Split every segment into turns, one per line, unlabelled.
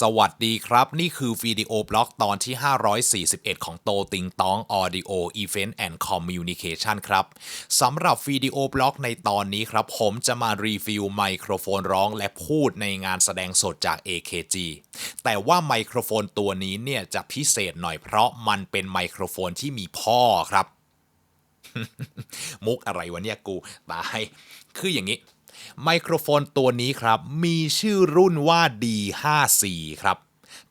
สวัสดีครับ นี่คือวิดีโอบล็อกตอนที่ 541 ของโตติงตอง Audio Event and Communication ครับสำหรับวิดีโอบล็อกในตอนนี้ครับ ผมจะมารีวิวไมโครโฟนร้องและพูดในงานแสดงสดจาก AKG แต่ว่าไมโครโฟนตัวนี้เนี่ยจะพิเศษหน่อยเพราะมันเป็นไมโครโฟนที่มีพ่อครับ มุกอะไรวะเนี่ยกูตาย คืออย่างนี้ ไมโครโฟนตัวนี้ครับ มีชื่อรุ่นว่า D54 ครับ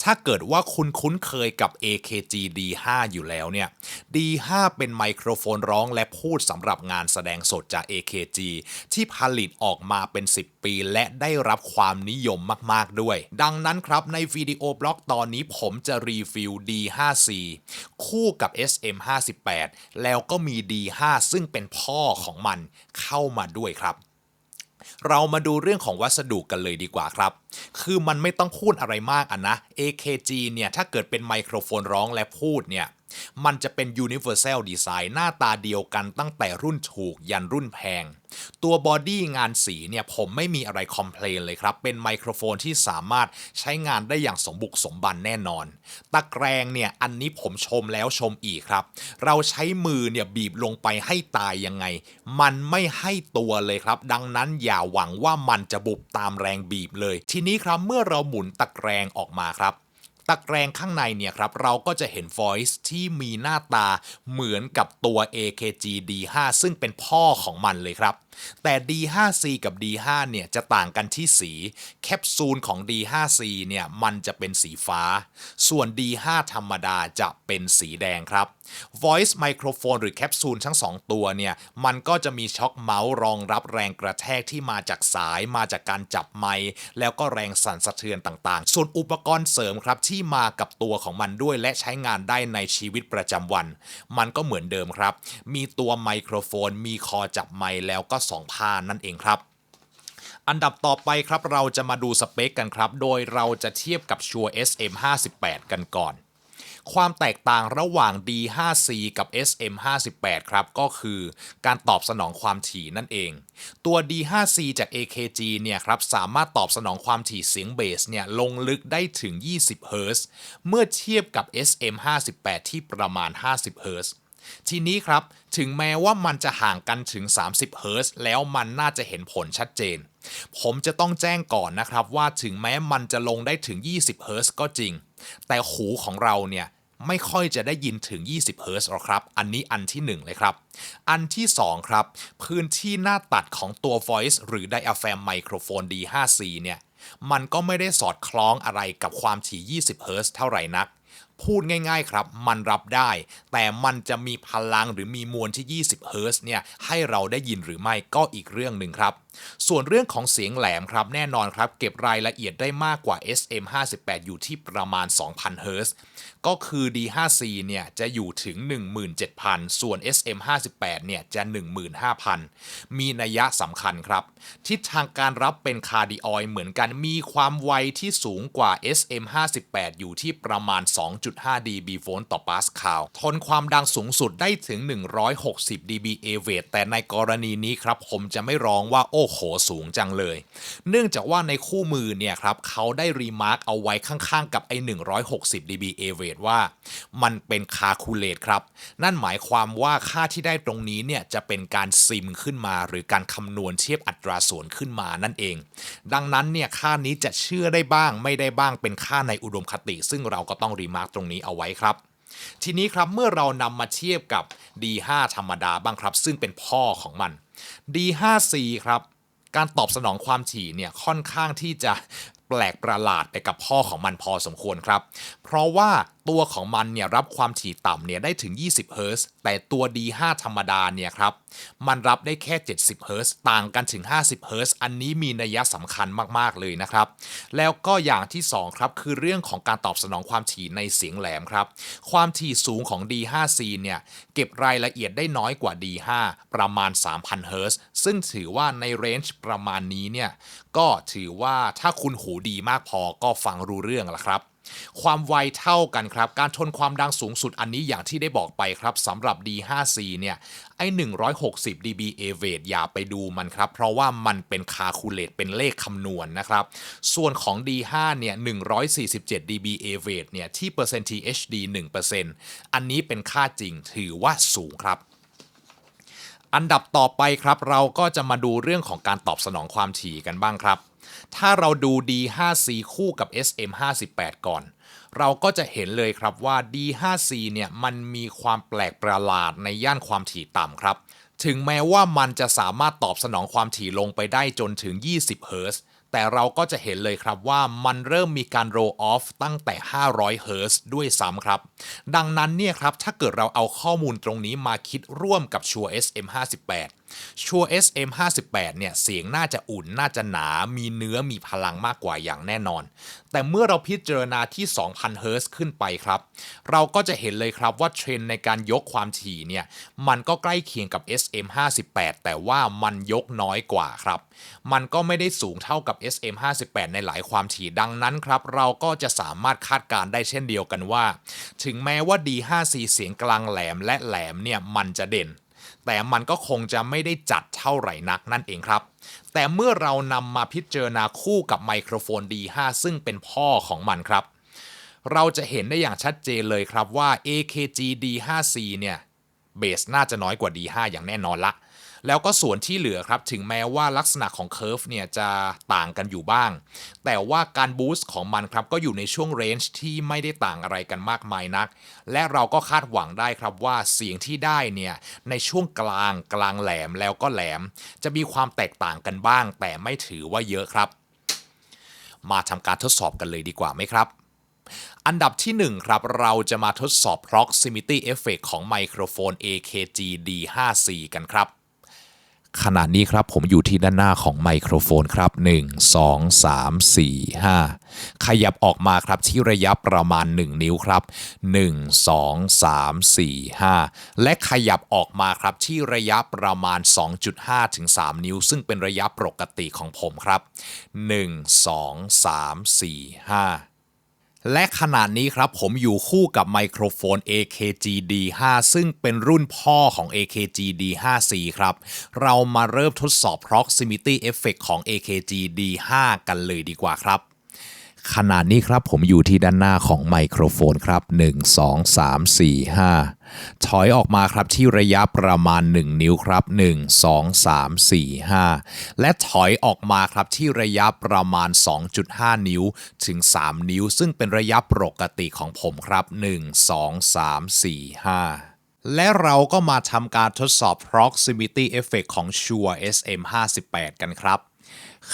ถ้าเกิดว่าคุณคุ้นเคยกับ AKG D5 อยู่แล้วเนี่ย D5 เป็นไมโครโฟนร้องและพูดสำหรับงานแสดงสดจาก AKG ที่ผลิตออกมาเป็น 10 ปีและได้รับความนิยมมาก ๆ ด้วย ดังนั้นครับในวิดีโอบล็อกตอนนี้ผมจะรีวิว D5C คู่กับ SM58 แล้วก็มี D5 ซึ่งเป็นพ่อของมันเข้ามาด้วยครับ เรามาดูเรื่องของวัสดุกันเลยดีกว่าครับคือมันไม่ต้องพูดอะไรมากอะนะ AKG เนี่ยถ้าเกิดเป็นไมโครโฟนร้องและพูดเนี่ยมันจะเป็น Universal Design หน้าตาเดียวกันตั้งแต่รุ่นถูกยันรุ่นแพง ตัวบอดี้งานสีเนี่ยผมไม่มีอะไรคอมเพลนเลยครับ เป็นไมโครโฟนที่สามารถใช้งานได้อย่างสมบุกสมบันแน่นอน ตะแกรงเนี่ยอันนี้ผมชมแล้วชมอีกครับ เราใช้มือเนี่ยบีบลงไปให้ตายยังไง มันไม่ให้ตัวเลยครับ ดังนั้นอย่าหวังว่ามันจะบุบตามแรงบีบเลยทีีนี้ครับเมื่อเราหมุนตะแกรงออกมาครับตะแกรงข้างในเนี่ยครับเราก็จะเห็น voice ที่มีหน้าตาเหมือนกับตัว AKG D5 ซึ่งเป็นพ่อของมันเลยครับ แต่ D5C กับ D5 เนี่ยจะต่างกันที่สี แคปซูลของ D5C เนี่ยมันจะเป็นสีฟ้า ส่วน D5 ธรรมดาจะเป็นสีแดงครับ Voice Microphone หรือแคปซูลทั้ง 2 ตัวเนี่ยมันก็จะมีช็อคเมาส์รองรับแรงกระแทกที่มาจากสายมาจากการจับไมค์แล้วก็แรงสั่นสะเทือนต่างๆ ส่วนอุปกรณ์เสริมครับที่มากับตัวของมันด้วยและใช้งานได้ในชีวิตประจำวัน มันก็เหมือนเดิมครับ มีตัวไมโครโฟน มีคอจับไมค์แล้วก็สองผ้านั่นเองครับอันดับต่อไปครับเราจะมาดูสเปคกันครับ โดยเราจะเทียบกับชัว SM58 กันก่อน ความแตกต่างระหว่าง D5C กับ SM58 ครับ ก็คือการตอบสนองความถี่นั่นเอง ตัว D5C จาก AKG เนี่ยครับ สามารถตอบสนองความถี่เสียงเบสเนี่ยลงลึกได้ถึง 20 เฮิรตซ์เมื่อเทียบกับ SM58 ที่ประมาณ 50 เฮิรตซ์ ทีนี้ครับ ถึงแม้ว่ามันจะห่างกันถึง 30เฮิรตซ์แล้วมันน่าจะเห็นผลชัดเจน ผมจะต้องแจ้งก่อนนะครับว่าถึงแม้มันจะลงได้ถึง 20เฮิรตซ์ก็จริง แต่หูของเราเนี่ยไม่ค่อยจะได้ยินถึง 20 เฮิรตซ์หรอกครับ อันนี้อันที่ 1 เลยครับ อันที่ 2 ครับ พื้นที่หน้าตัดของตัว voice หรือ diaphragm microphone D5C เนี่ย มันก็ไม่ได้สอดคล้องอะไรกับความถี่ 20 เฮิรตซ์เท่าไหร่นัก พูดง่ายๆครับ มันรับได้ แต่มันจะมีพลังหรือมีมวลที่ 20 เฮิรตซ์เนี่ยให้เราได้ยินหรือไม่ก็อีกเรื่องหนึ่งครับ ส่วนเรื่องของเสียงแหลมครับ แน่นอนครับ เก็บรายละเอียดได้มากกว่า SM58 อยู่ที่ประมาณ 2,000 เฮิรตซ์ก็คือ D5C เนี่ยจะอยู่ถึง 17,000 ส่วน SM58 เนี่ยจะ 15,000 มีนัยะสำคัญครับ ทิศทางการรับเป็นคาร์ดิออยเหมือนกันมีความไวที่สูงกว่า SM58 อยู่ที่ประมาณ 2. 2.5 dB โวลต์ต่อปาสคาลทนความดังสูงสุดได้ถึง 160 dBAve แต่ในกรณีนี้ครับ ผมจะไม่ร้องว่าโอ้โหสูงจังเลย เนื่องจากว่าในคู่มือเนี่ยครับเขาได้รีมาร์กเอาไว้ข้างๆ กับไอ้ 160 dBAve ว่ามันเป็นคาคูเลตครับ นั่นหมายความว่าค่าที่ได้ตรงนี้เนี่ยจะเป็นการซิมขึ้นมา หรือการคำนวณเทียบอัตราส่วนขึ้นมานั่นเอง ดังนั้นเนี่ยค่านี้จะเชื่อได้บ้างไม่ได้บ้างเป็นค่าในอุดมคติ ซึ่งเราก็ต้องรีมาร์กตรงนี้เอาไว้ครับ ทีนี้ครับเมื่อเรานำมาเทียบกับ D5 ธรรมดาบ้างครับ ซึ่งเป็นพ่อของมัน D5C ครับการตอบสนองความถี่เนี่ยค่อนข้างที่จะแปลกประหลาดไปกับพ่อของมันพอสมควรครับ เพราะว่าตัวของมันเนี่ยรับความถี่ต่ำเนี่ยได้ถึง 20 เฮิรตซ์แต่ตัว D5 ธรรมดาเนี่ยครับ มันรับได้แค่ 70 เฮิรตซ์ต่างกันถึง 50 เฮิรตซ์อันนี้มีนัยสำคัญมากๆเลยนะครับ แล้วก็อย่างที่ 2 ครับ คือเรื่องของการตอบสนองความถี่ในเสียงแหลมครับ ความถี่สูงของ D5C เนี่ยเก็บรายละเอียดได้น้อยกว่า D5 ประมาณ 3,000 เฮิรตซ์ซึ่งถือว่าในเรนจ์ประมาณนี้เนี่ยก็ถือว่าถ้าคุณหูดีมากพอก็ฟังรู้เรื่องละครับ ความไวเท่ากันครับ การทนความดังสูงสุดอันนี้อย่างที่ได้บอกไปครับสำหรับ D5C เนี่ยไอ้ 160 dB average อย่าไปดูมันครับ เพราะว่ามันเป็นคาคูเลตเป็นเลขคำนวณนะครับ ส่วนของ D5 เนี่ย 147 dB average เนี่ย ที่เปอร์เซ็นต์ THD 1%อันนี้เป็นค่าจริงถือว่าสูงครับอันดับต่อไปครับเราก็จะมาดูเรื่องของการตอบสนองความถี่กันบ้างครับ ถ้าเราดู D5C คู่กับ SM58 ก่อน เราก็จะเห็นเลยครับว่า D5C เนี่ยมันมีความแปลกประหลาดในย่านความถี่ต่ำครับ ถึงแม้ว่ามันจะสามารถตอบสนองความถี่ลงไปได้จนถึง 20 เฮิรตซ์แต่เราก็จะเห็นเลยครับว่ามันเริ่มมีการ roll off ตั้งแต่ 500 เฮิรตซ์ด้วยซ้ำครับ ดังนั้นเนี่ยครับ ถ้าเกิดเราเอาข้อมูลตรงนี้มาคิดร่วมกับชัว SM58 ชัว SM58 เนี่ยเสียงน่าจะอุ่นน่าจะหนา มีเนื้อมีพลังมากกว่าอย่างแน่นอน แต่เมื่อเราพิจารณาที่ 2,000 เฮิรตซ์ขึ้นไปครับ เราก็จะเห็นเลยครับว่าเทรนในการยกความถี่เนี่ยมันก็ใกล้เคียงกับ SM58 แต่ว่ามันยกน้อยกว่าครับ มันก็ไม่ได้สูงเท่ากับ SM58 ในหลายความถี่ดังนั้นครับ เราก็จะสามารถคาดการได้เช่นเดียวกันว่า ถึงแม้ว่า D5C เสียงกลางแหลมและแหลมเนี่ยมันจะเด่น แต่มันก็คงจะไม่ได้จัดเท่าไหร่นักนั่นเองครับ แต่เมื่อเรานำมาพิจารณาคู่กับไมโครโฟน D5 ซึ่งเป็นพ่อของมันครับ เราจะเห็นได้อย่างชัดเจนเลยครับว่า AKG D5C เนี่ยเบสน่าจะน้อยกว่า D5 อย่างแน่นอนละ แล้วก็ส่วนที่เหลือครับ ถึงแม้ว่าลักษณะของเคอร์ฟเนี่ยจะต่างกันอยู่บ้าง แต่ว่าการบูสต์ของมันครับ ก็อยู่ในช่วงเรนจ์ที่ไม่ได้ต่างอะไรกันมากมายนัก และเราก็คาดหวังได้ครับว่าเสียงที่ได้เนี่ย ในช่วงกลางกลางแหลมแล้วก็แหลม จะมีความแตกต่างกันบ้าง แต่ไม่ถือว่าเยอะครับ มาทำการทดสอบกันเลยดีกว่าไหมครับอันดับที่ 1 ครับ เราจะมาทดสอบ proximity effect ของไมโครโฟน AKG D5C กันครับ ขณะนี้ครับผมอยู่ที่ด้านหน้าของไมโครโฟนครับ 1 2 3 4 5 ขยับออกมาครับที่ระยะประมาณ 1 นิ้วครับ 1 2 3 4 5 และขยับออกมาครับที่ระยะประมาณ 2.5 ถึง 3 นิ้ว ซึ่งเป็นระยะปกติของผมครับ 1 2 3 4 5 และขนาดนี้ครับผมอยู่คู่กับไมโครโฟน AKG D5 ซึ่งเป็นรุ่นพ่อของ AKG D5C ครับ เรามาเริ่มทดสอบ proximity effect ของ AKG D5 กันเลยดีกว่าครับ ขณะนี้ครับผมอยู่ที่ด้านหน้าของไมโครโฟนครับ 1 2 3 4 5 ถอยออกมาครับที่ระยะประมาณ 1 นิ้วครับ 1 2 3 4 5 และถอยออกมาครับที่ระยะประมาณ 2.5 นิ้วถึง 3 นิ้ว ซึ่งเป็นระยะปกติของผมครับ 1 2 3 4 5และเราก็มาทำการทดสอบ proximity effect ของ Shure SM58 กันครับ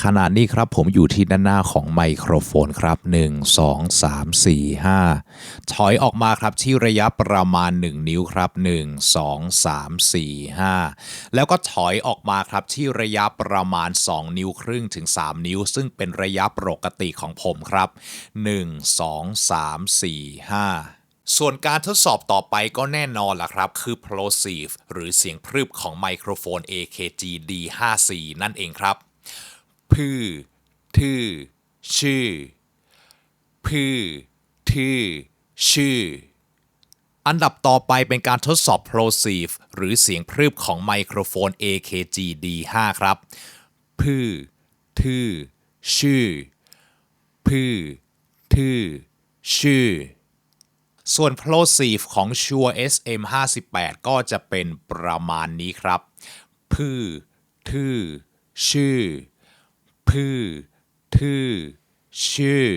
ขณะนี้ครับผมอยู่ที่ด้านหน้าของไมโครโฟนครับ 1 2 3 4 5 ถอยออกมาครับที่ระยะประมาณ 1 นิ้วครับ 1 2 3 4 5 แล้วก็ถอยออกมาครับที่ระยะประมาณ 2 นิ้วครึ่งถึง 3 นิ้ว ซึ่งเป็นระยะปกติของผมครับ 1 2 3 4 5ส่วนการทดสอบต่อไปก็แน่นอนล่ะครับ คือ plosive หรือเสียงพรึบของไมโครโฟน AKG D5C นั่นเองครับ พือทื่อชื่อพือทื่อชื่อ อันดับต่อไปเป็นการทดสอบ plosive หรือเสียงพรึบของไมโครโฟน AKG D5 ครับพือทื่อชื่อพือทื่อชื่อ ส่วน plosive ของ Shure SM58 ก็จะเป็นประมาณนี้ครับพือทื่อชื่อ พือทื่อชื่อ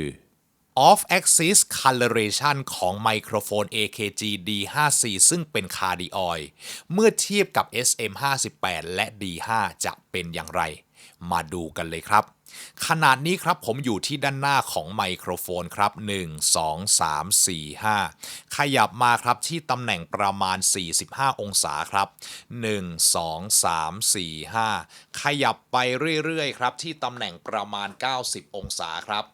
off axis coloration ของไมโครโฟน AKG D54 ซึ่งเป็นคาร์ดิออยเมื่อเทียบกับ SM58 และ D5 จะเป็นอย่างไร มาดูกันเลยครับ ขนาดนี้ครับผมอยู่ที่ด้านหน้าของไมโครโฟนครับ 1 2 3 4 5 ขยับมาครับที่ตำแหน่งประมาณ 45 องศาครับ 1 2 3 4 5 ขยับไปเรื่อยๆครับที่ตำแหน่งประมาณ 90 องศาครับ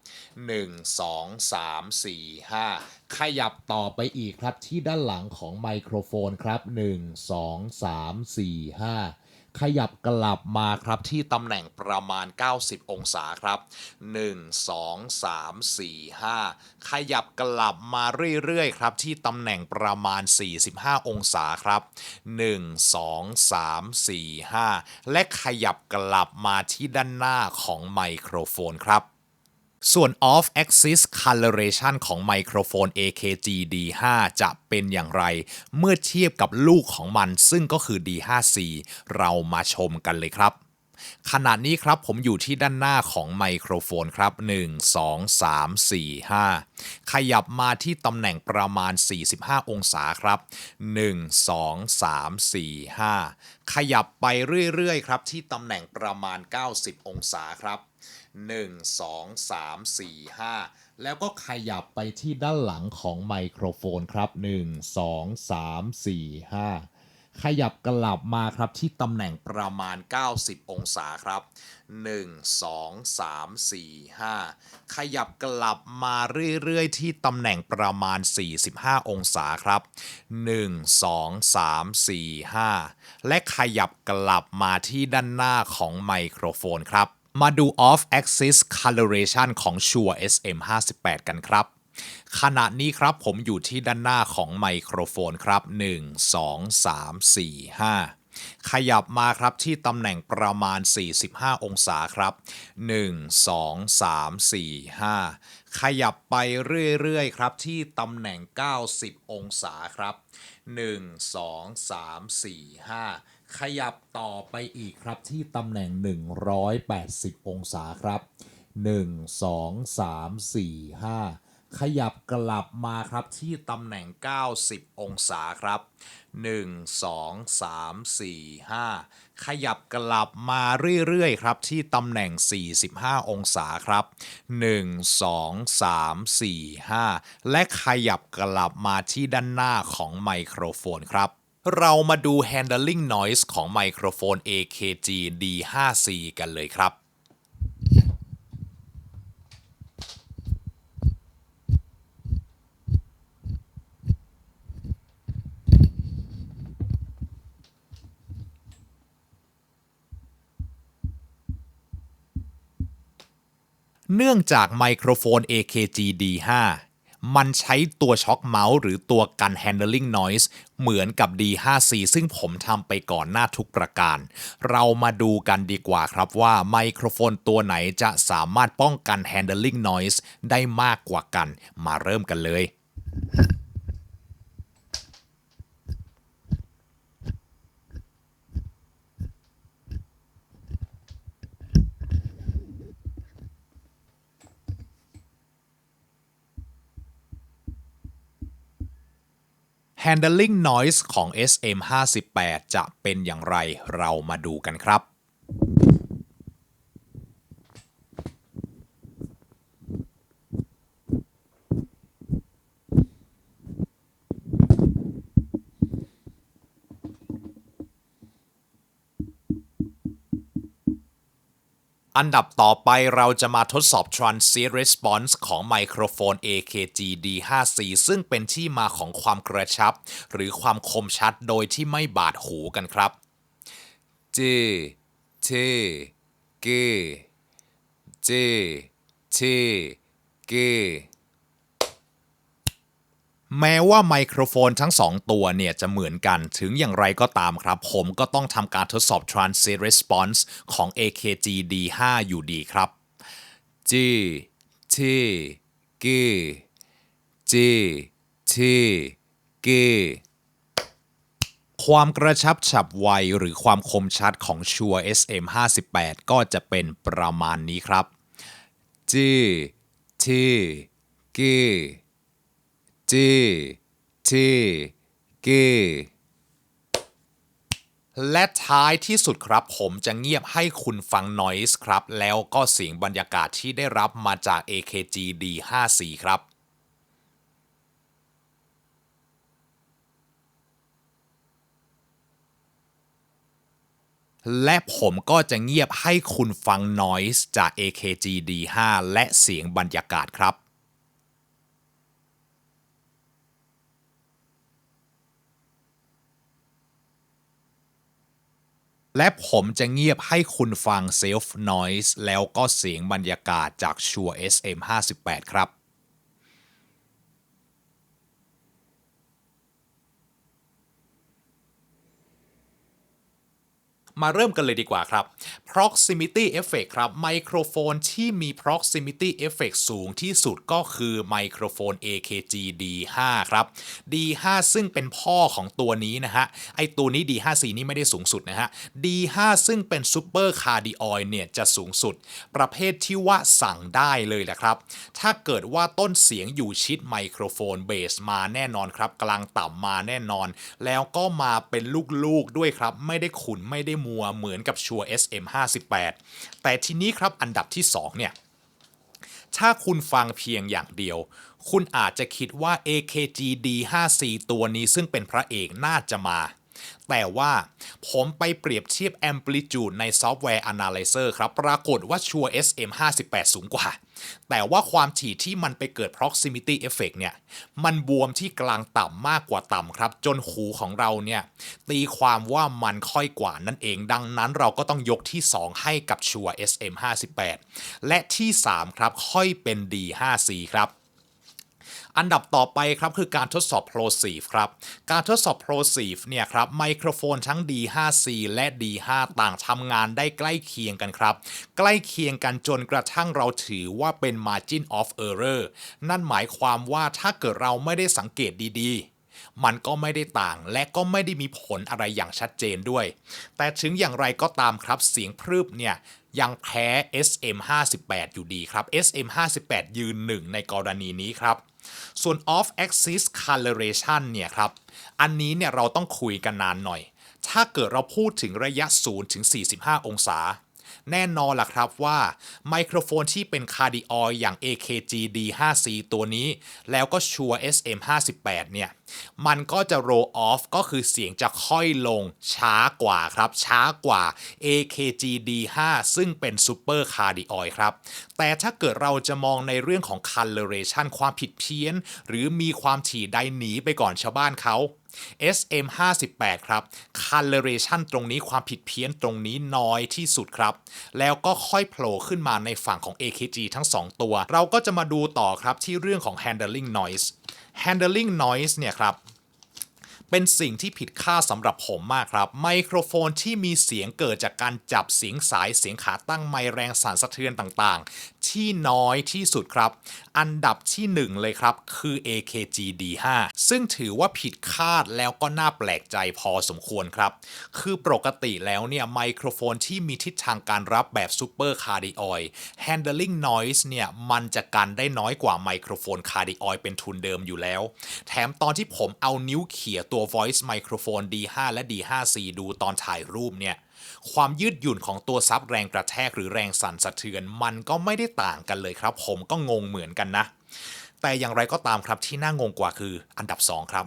1 2 3 4 5 ขยับต่อไปอีกครับที่ด้านหลังของไมโครโฟนครับ 1 2 3 4 5 ขยับกลับมาครับที่ตำแหน่งประมาณ 90 องศาครับ 1 2 3 4 5 ขยับกลับมาเรื่อยๆครับที่ตำแหน่งประมาณ 45 องศาครับ 1 2 3 4 5 และขยับกลับมาที่ด้านหน้าของไมโครโฟนครับ ส่วน off axis coloration ของไมโครโฟน AKG D5 จะเป็นอย่างไร เมื่อเทียบกับลูกของมันซึ่งก็คือ D5C เรามาชมกันเลยครับขณะนี้ครับผมอยู่ที่ด้านหน้าของไมโครโฟนครับ 1 2 3 4 5 ขยับมาที่ตำแหน่งประมาณ 45 องศาครับ 1 2 3 4 5 ขยับไปเรื่อย ๆ ครับที่ตำแหน่งประมาณ 90 องศาครับ 1 2 3 4 5 แล้วก็ขยับไปที่ด้านหลังของไมโครโฟนครับ 1 2 3 4 5 ขยับกลับมาครับที่ตำแหน่งประมาณ 90 องศาครับ 1 2 3 4 5 ขยับกลับมาเรื่อยๆ ที่ตำแหน่งประมาณ 45 องศาครับ 1 2 3 4 5 และขยับกลับมาที่ด้านหน้าของไมโครโฟนครับ มาดู off axis coloration ของ Shure SM58 กันครับ ขณะนี้ครับผมอยู่ที่ด้านหน้าของไมโครโฟนครับ 1 2 3 4 5ขยับมาครับที่ตำแหน่งประมาณ 45 องศาครับ 1 2 3 4 5 ขยับไปเรื่อยๆครับที่ตำแหน่ง 90 องศาครับ 1 2 3 4 5 ขยับต่อไปอีกครับที่ตำแหน่ง 180 องศาครับ 1 2 3 4 5 ขยับกลับมาครับที่ตำแหน่ง 90 องศาครับ 1 2 3 4 5 ขยับกลับมาเรื่อยๆครับที่ตำแหน่ง 45 องศาครับ 1 2 3 4 5 และขยับกลับมาที่ด้านหน้าของไมโครโฟนครับ เรามาดู handling noise ของไมโครโฟน AKG D5C กันเลยครับเนื่องจากไมโครโฟน AKG D5 มันใช้ตัวช็อคเมาส์หรือตัวกัน handling noise เหมือนกับ D5C ซึ่งผมทำไปก่อนหน้าทุกประการ เรามาดูกันดีกว่าครับว่าไมโครโฟนตัวไหนจะสามารถป้องกัน handling noise ได้มากกว่ากัน มาเริ่มกันเลย Handling Noise ของ SM58 จะเป็นอย่างไรเรามาดูกันครับ อันดับต่อไปเราจะมาทดสอบ Transient Response ของไมโครโฟน AKG D54 ซึ่งเป็นที่มาของความกระชับ หรือความคมชัดโดยที่ไม่บาดหูกันครับ J T G J T G แม้ว่าไมโครโฟนทั้งสองตัวเนี่ยจะเหมือนกันถึงอย่างไรก็ตามครับ ผมก็ต้องทำการทดสอบ Transient Response ของ AKG D5 อยู่ดีครับ G T G G T G ความกระชับฉับไวหรือความคมชัดของชัว SM58 ก็จะเป็นประมาณนี้ครับ G T G G T G และท้ายที่สุดครับ ผมจะเงียบให้คุณฟัง noise ครับ แล้วก็เสียงบรรยากาศที่ได้รับมาจาก AKG D54 ครับและผมก็จะเงียบให้คุณฟัง noise จาก AKG D5 และเสียงบรรยากาศครับ และผมจะเงียบให้คุณฟัง Self Noise แล้วก็เสียงบรรยากาศจากชัว SM58 ครับ มาเริ่มกันเลยดีกว่าครับ proximity effect ครับ ไมโครโฟนที่มี proximity effect สูงที่สุดก็คือไมโครโฟน AKG D5 ครับ D5 ซึ่งเป็นพ่อของตัวนี้นะฮะ ไอตัวนี้ D5C นี่ไม่ได้สูงสุดนะฮะ D5 ซึ่งเป็น Super Cardioid เนี่ยจะสูงสุด ประเภทที่ว่าสั่งได้เลยแหละครับ ถ้าเกิดว่าต้นเสียงอยู่ชิดไมโครโฟนเบสมาแน่นอนครับ กลางต่ำมาแน่นอน แล้วก็มาเป็นลูกๆด้วยครับ ไม่ได้ขุนไม่ได้มัวเหมือนกับชัว SM58 แต่ทีนี้ครับอันดับที่ 2 เนี่ย ถ้าคุณฟังเพียงอย่างเดียว คุณอาจจะคิดว่า AKG D54 ตัวนี้ซึ่งเป็นพระเอกน่าจะมา แต่ว่าผมไปเปรียบเทียบ Amplitude ในซอฟต์แวร์ Analyzer ครับ ปรากฏว่าชัว SM58 สูงกว่า แต่ว่าความถี่ที่มันไปเกิด proximity effect เนี่ย มันบวมที่กลางต่ำมากกว่าต่ำครับ จนหูของเราเนี่ย ตีความว่ามันค่อยกว่านั่นเอง ดังนั้นเราก็ต้องยกที่ 2 ให้กับชัว SM58 และที่ 3 ครับ ค่อยเป็น D5C ครับ อันดับต่อไปครับคือการทดสอบ plosive ครับ การทดสอบ plosive เนี่ยครับไมโครโฟนทั้ง D5C และ D5 ต่างทำงานได้ใกล้เคียงกันครับ ใกล้เคียงกันจนกระทั่งเราถือว่าเป็น margin of error นั่นหมายความว่าถ้าเกิดเราไม่ได้สังเกตดีๆมันก็ไม่ได้ต่างและก็ไม่ได้มีผลอะไรอย่างชัดเจนด้วย แต่ถึงอย่างไรก็ตามครับเสียงพรึบเนี่ยยังแพ้ SM58 อยู่ดีครับ SM58 ยืนหนึ่งในกรณีนี้ครับ ส่วน off axis coloration เนี่ยครับ อันนี้เนี่ยเราต้องคุยกันนานหน่อย ถ้าเกิดเราพูดถึงระยะ 0 ถึง 45 องศา แน่นอนล่ะครับว่าไมโครโฟนที่เป็นคาร์ดิออยอย่าง AKG D5C ตัวนี้ แล้วก็ชัว SM58 เนี่ย มันก็จะ roll off ก็คือเสียงจะค่อยลงช้ากว่าครับ ช้ากว่า AKG D5 ซึ่งเป็น Super Cardioid ครับ แต่ถ้าเกิดเราจะมองในเรื่องของ coloration ความผิดเพี้ยน หรือมีความถี่ใดหนีไปก่อนชาวบ้านเขา SM58 ครับ coloration ตรงนี้ความผิดเพี้ยนตรงนี้น้อยที่สุดครับ แล้วก็ค่อยโผล่ขึ้นมาในฝั่งของ AKG ทั้ง 2 ตัว เราก็จะมาดูต่อครับที่เรื่องของ handling noise handling noise เนี่ยครับ เป็นสิ่งที่ผิดค่าดสำหรับผมมากครับ ไมโครโฟนที่มีเสียงเกิดจากการจับเสียงสายเสียงขาตั้งไมแรงสั่นสะเทือนต่างๆ ที่น้อยที่สุดครับ อันดับที่ 1 เลยครับ คือ AKG D5 ซึ่งถือว่าผิดคาดแล้วก็น่าแปลกใจพอสมควรครับ คือปกติแล้วเนี่ยไมโครโฟนที่มีทิศทางการรับแบบ Super Cardioid handling noise เนี่ยมันจะกันได้น้อยกว่าไมโครโฟน Cardioid เป็นทุนเดิมอยู่แล้ว แถมตอนที่ผมเอานิ้วเขี่ยตัว voice microphone D5 และ D5C ดูตอนถ่ายรูปเนี่ยความยืดหยุ่นของตัวซับแรงกระแทกหรือแรงสั่นสะเทือน มันก็ไม่ได้ต่างกันเลยครับ ผมก็งงเหมือนกันนะ แต่อย่างไรก็ตามครับที่น่างงกว่าคืออันดับ 2 ครับ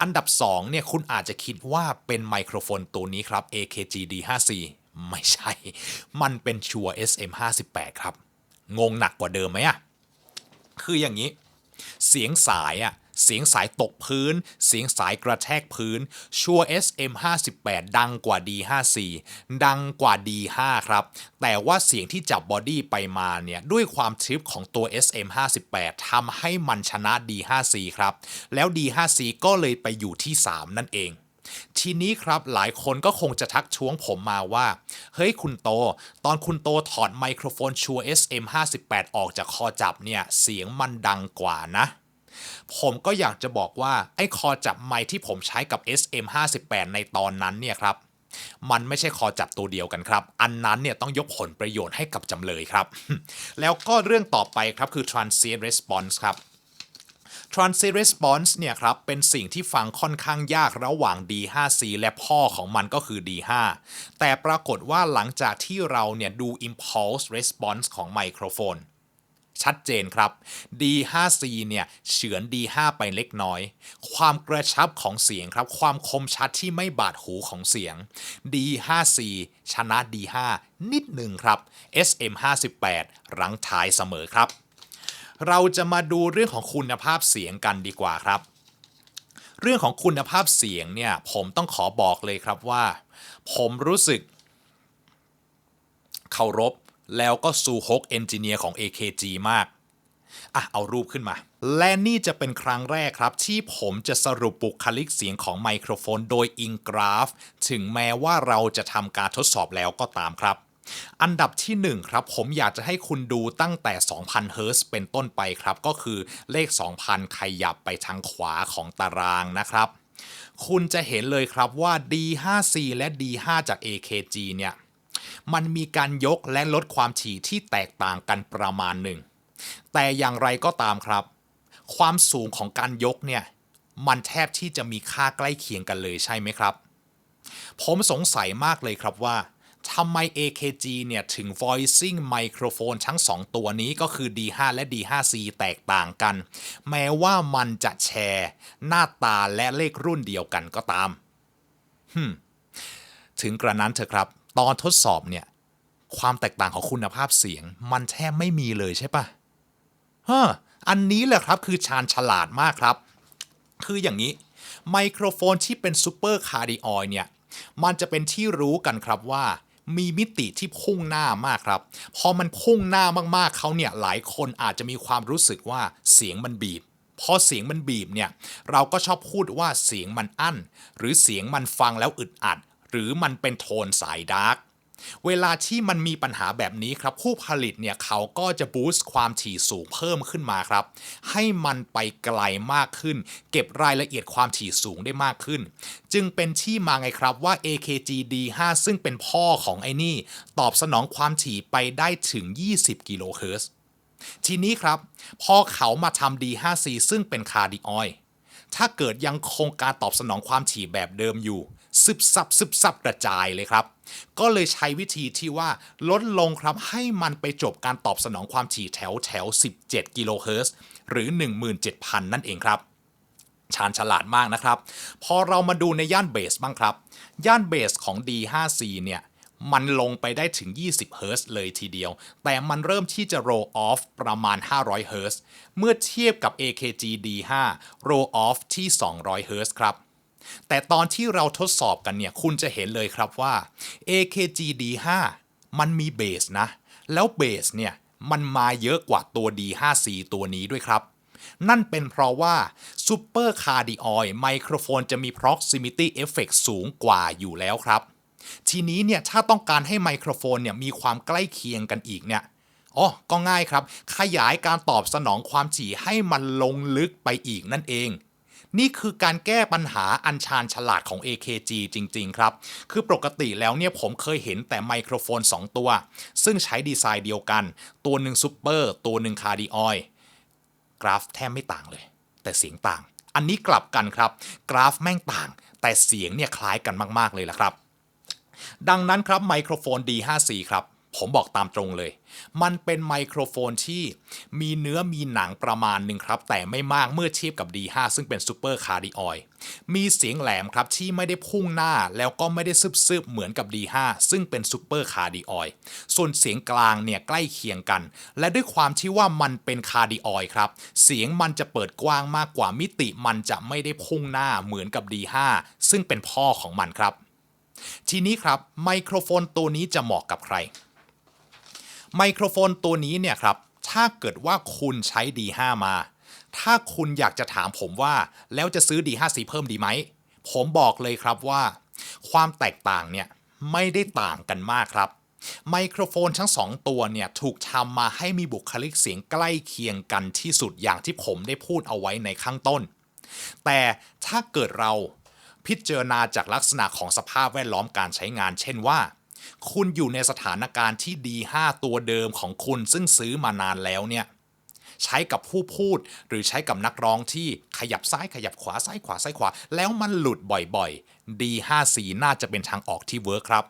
อันดับ 2 เนี่ยคุณอาจจะคิดว่าเป็นไมโครโฟนตัวนี้ครับ AKG D5C ไม่ใช่ มันเป็นชัว SM58 ครับ งงหนักกว่าเดิมไหมอะคืออย่างนี้ เสียงสายอะ เสียงสายตกพื้น เสียงสายกระแทกพื้น ชัว SM58 ดังกว่า D5C ดังกว่า D5 ครับ แต่ว่าเสียงที่จับบอดี้ไปมาเนี่ยด้วยความทริปของตัว SM58 ทำให้มันชนะ D5C ครับ แล้ว D5C ก็เลยไปอยู่ที่ 3 นั่นเองทีนี้ครับหลายคนก็คงจะทักท้วงผมมาว่า เฮ้ยคุณโต ตอนคุณโตถอดไมโครโฟนชัว SM58 ออกจากคอจับเนี่ย เสียงมันดังกว่านะ ผมก็อยากจะบอกว่า ไอ้คอจับไมค์ที่ผมใช้กับ SM58 ในตอนนั้นเนี่ยครับ มันไม่ใช่คอจับตัวเดียวกันครับ อันนั้นเนี่ยต้องยกผลประโยชน์ให้กับจำเลยครับ แล้วก็เรื่องต่อไปครับคือ transient response ครับ Transient Response เนี่ยครับ เป็นสิ่งที่ฟังค่อนข้างยากระหว่าง D5C และพ่อของมันก็คือ D5 แต่ปรากฏว่าหลังจากที่เราเนี่ยดู Impulse Response ของไมโครโฟน ชัดเจนครับ D5C เนี่ยเฉือน D5 ไปเล็กน้อย ความกระชับของเสียงครับ ความคมชัดที่ไม่บาดหูของเสียง D5C ชนะ D5 นิดหนึ่งครับ SM58 รั้งท้ายเสมอครับ เราจะมาดูเรื่องของคุณภาพเสียงกันดีกว่าครับ เรื่องของคุณภาพเสียงเนี่ยผมต้องขอบอกเลยครับว่า ผมรู้สึกเคารพ แล้วก็ซูฮกเอนจิเนียร์ของ AKG มาก อะ เอารูปขึ้นมา และนี่จะเป็นครั้งแรกครับ ที่ผมจะสรุปบุคลิกเสียงของไมโครโฟนโดยอิงกราฟ ถึงแม้ว่าเราจะทำการทดสอบแล้วก็ตามครับ อันดับที่ 1 ครับ ผมอยากจะให้คุณดูตั้งแต่ 2,000 เฮิรตซ์เป็นต้นไปครับ ก็คือเลข 2,000 ขยับไปทางขวาของตารางนะครับ คุณจะเห็นเลยครับว่า D5C และ D5 จาก AKG เนี่ย มันมีการยกและลดความถี่ที่แตกต่างกันประมาณหนึ่ง แต่อย่างไรก็ตามครับ ความสูงของการยกเนี่ย มันแทบที่จะมีค่าใกล้เคียงกันเลยใช่ไหมครับ ผมสงสัยมากเลยครับว่าทำไม AKG เนี่ย ถึง voicing microphone ทั้ง 2 ตัวนี้ก็คือ D5 และ D5C แตกต่างกัน แม้ว่ามันจะแชร์ หน้าตาและเลขรุ่นเดียวกันก็ตามฮึมถึงกระนั้นเถอะครับ ตอนทดสอบเนี่ย ความแตกต่างของคุณภาพเสียง มันแทบไม่มีเลยใช่ปะฮะอันนี้แหละครับคือชาญฉลาดมากครับ คืออย่างนี้ ไมโครโฟนที่เป็นซูเปอร์คาร์ดิออยเนี่ย มันจะเป็นที่รู้กันครับว่ามีมิติที่พุ่งหน้ามากครับ พอมันพุ่งหน้ามากๆเขาเนี่ยหลายคนอาจจะมีความรู้สึกว่าเสียงมันบีบ พอเสียงมันบีบเนี่ย เราก็ชอบพูดว่าเสียงมันอั้น หรือเสียงมันฟังแล้วอึดอัด หรือมันเป็นโทนสายดาร์กเวลาที่มันมีปัญหาแบบนี้ครับ ผู้ผลิตเนี่ยเขาก็จะบูสต์ความถี่สูงเพิ่มขึ้นมาครับ ให้มันไปไกลมากขึ้น เก็บรายละเอียดความถี่สูงได้มากขึ้น จึงเป็นที่มาไงครับว่า AKG D5 ซึ่งเป็นพ่อของไอ้นี่ ตอบสนองความถี่ไปได้ถึง 20 กิโลเฮิร์ตซ์ทีนี้ครับพอเขามาทำ D5C ซึ่งเป็นคาร์ดิออยถ้าเกิดยังคงการตอบสนองความถี่แบบเดิมอยู่ ซึบซับซึบซับกระจายเลยครับ ก็เลยใช้วิธีที่ว่าลดลงครับให้มันไปจบการตอบสนองความถี่แถวแถว 17 กิโลเฮิรตซ์หรือ 17,000 นั่นเองครับชาญฉลาดมากนะครับ พอเรามาดูในย่านเบสบ้างครับ ย่านเบสของ D5C เนี่ยมันลงไปได้ถึง 20 เฮิรตซ์เลยทีเดียว แต่มันเริ่มที่จะ roll off ประมาณ 500 เฮิรตซ์เมื่อเทียบกับ AKG D5 roll off ที่ 200 เฮิรตซ์ครับ แต่ตอนที่เราทดสอบกันเนี่ย คุณจะเห็นเลยครับว่า AKG D5 มันมีเบสนะ แล้วเบสเนี่ย มันมาเยอะกว่าตัว D5C ตัวนี้ด้วยครับ นั่นเป็นเพราะว่า Super Cardioid ไมโครโฟนจะมี proximity effect สูงกว่าอยู่แล้วครับ ทีนี้เนี่ย ถ้าต้องการให้ไมโครโฟนเนี่ย มีความใกล้เคียงกันอีกเนี่ยอ๋อก็ง่ายครับ ขยายการตอบสนองความถี่ให้มันลงลึกไปอีกนั่นเอง นี่คือการแก้ปัญหาอันชาญฉลาดของ AKG จริง ๆ ครับ คือปกติแล้วเนี่ยผมเคยเห็นแต่ไมโครโฟน 2 ตัว ซึ่งใช้ดีไซน์เดียวกัน ตัวหนึ่งซูเปอร์ตัวหนึ่งคาร์ดิออยกราฟแทบไม่ต่างเลย แต่เสียงต่าง อันนี้กลับกันครับ กราฟแม่งต่าง แต่เสียงเนี่ยคล้ายกันมาก ๆ เลยละครับ ดังนั้นครับไมโครโฟน D5C ครับ ผมบอกตามตรงเลย มันเป็นไมโครโฟนที่มีเนื้อมีหนังประมาณหนึ่งครับ แต่ไม่มากเมื่อเทียบกับ D5 ซึ่งเป็นซูเปอร์คาร์ดิออยมีเสียงแหลมครับที่ไม่ได้พุ่งหน้าแล้วก็ไม่ได้ซึบๆเหมือนกับ D5 ซึ่งเป็นซูเปอร์คาร์ดิออยส่วนเสียงกลางเนี่ยใกล้เคียงกัน และด้วยความที่ว่ามันเป็นคาร์ดิออยครับ เสียงมันจะเปิดกว้างมากกว่ามิติมันจะไม่ได้พุ่งหน้าเหมือนกับ D5 ซึ่งเป็นพ่อของมันครับ ทีนี้ครับไมโครโฟนตัวนี้จะเหมาะกับใคร ไมโครโฟนตัวนี้เนี่ยครับ ถ้าเกิดว่าคุณใช้ D5 มา ถ้าคุณอยากจะถามผมว่า แล้วจะซื้อ D5C เพิ่มดีไหม ผมบอกเลยครับว่า ความแตกต่างเนี่ยไม่ได้ต่างกันมากครับ ไมโครโฟนทั้งสองตัวเนี่ยถูกทำมาให้มีบุคลิกเสียงใกล้เคียงกันที่สุดอย่างที่ผมได้พูดเอาไว้ในข้างต้น แต่ถ้าเกิดเราพิจารณาจากลักษณะของสภาพแวดล้อมการใช้งาน เช่นว่า คุณอยู่ในสถานการณ์ที่ดี 5 ตัวเดิมของคุณซึ่งซื้อมานานแล้วเนี่ยใช้กับผู้พูดหรือใช้กับนักร้องที่ขยับซ้ายขยับขวาซ้ายขวาซ้ายขวา แล้วมันหลุดบ่อยๆ D5C น่าจะเป็นทางออกที่เวิร์คครับ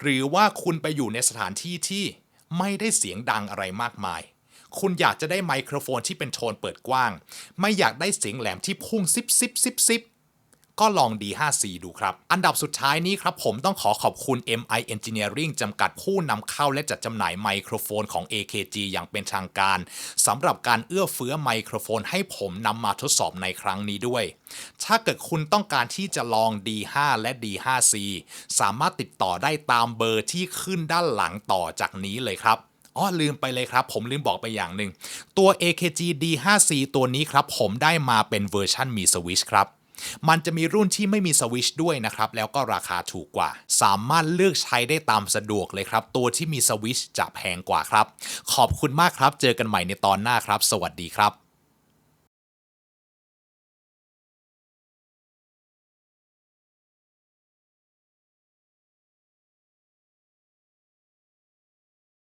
หรือว่าคุณไปอยู่ในสถานที่ที่ไม่ได้เสียงดังอะไรมากมาย คุณอยากจะได้ไมโครโฟนที่เป็นโทนเปิดกว้าง ไม่อยากได้เสียงแหลมที่พุ่งซิบซิบซิบซิบ ก็ลอง D5C ดูครับ อันดับสุดท้ายนี้ครับผมต้องขอขอบคุณ MI Engineering จำกัดผู้นำเข้าและจัดจำหน่ายไมโครโฟนของ AKG อย่างเป็นทางการสำหรับการเอื้อเฟื้อไมโครโฟนให้ผมนำมาทดสอบในครั้งนี้ด้วย ถ้าเกิดคุณต้องการที่จะลอง D5 และ D5C สามารถติดต่อได้ตามเบอร์ที่ขึ้นด้านหลังต่อจากนี้เลยครับอ๋อลืมไปเลยครับ ผมลืมบอกไปอย่างหนึ่ง ตัว AKG D5C ตัวนี้ครับ ผมได้มาเป็นเวอร์ชันมีสวิชครับ มันจะมีรุ่นที่ไม่มีสวิชด้วยนะครับ แล้วก็ราคาถูกกว่า สามารถเลือกใช้ได้ตามสะดวกเลยครับ ตัวที่มีสวิชจะแพงกว่าครับ ขอบคุณมากครับ เจอกันใหม่ในตอนหน้าครับ สวัสดีครับ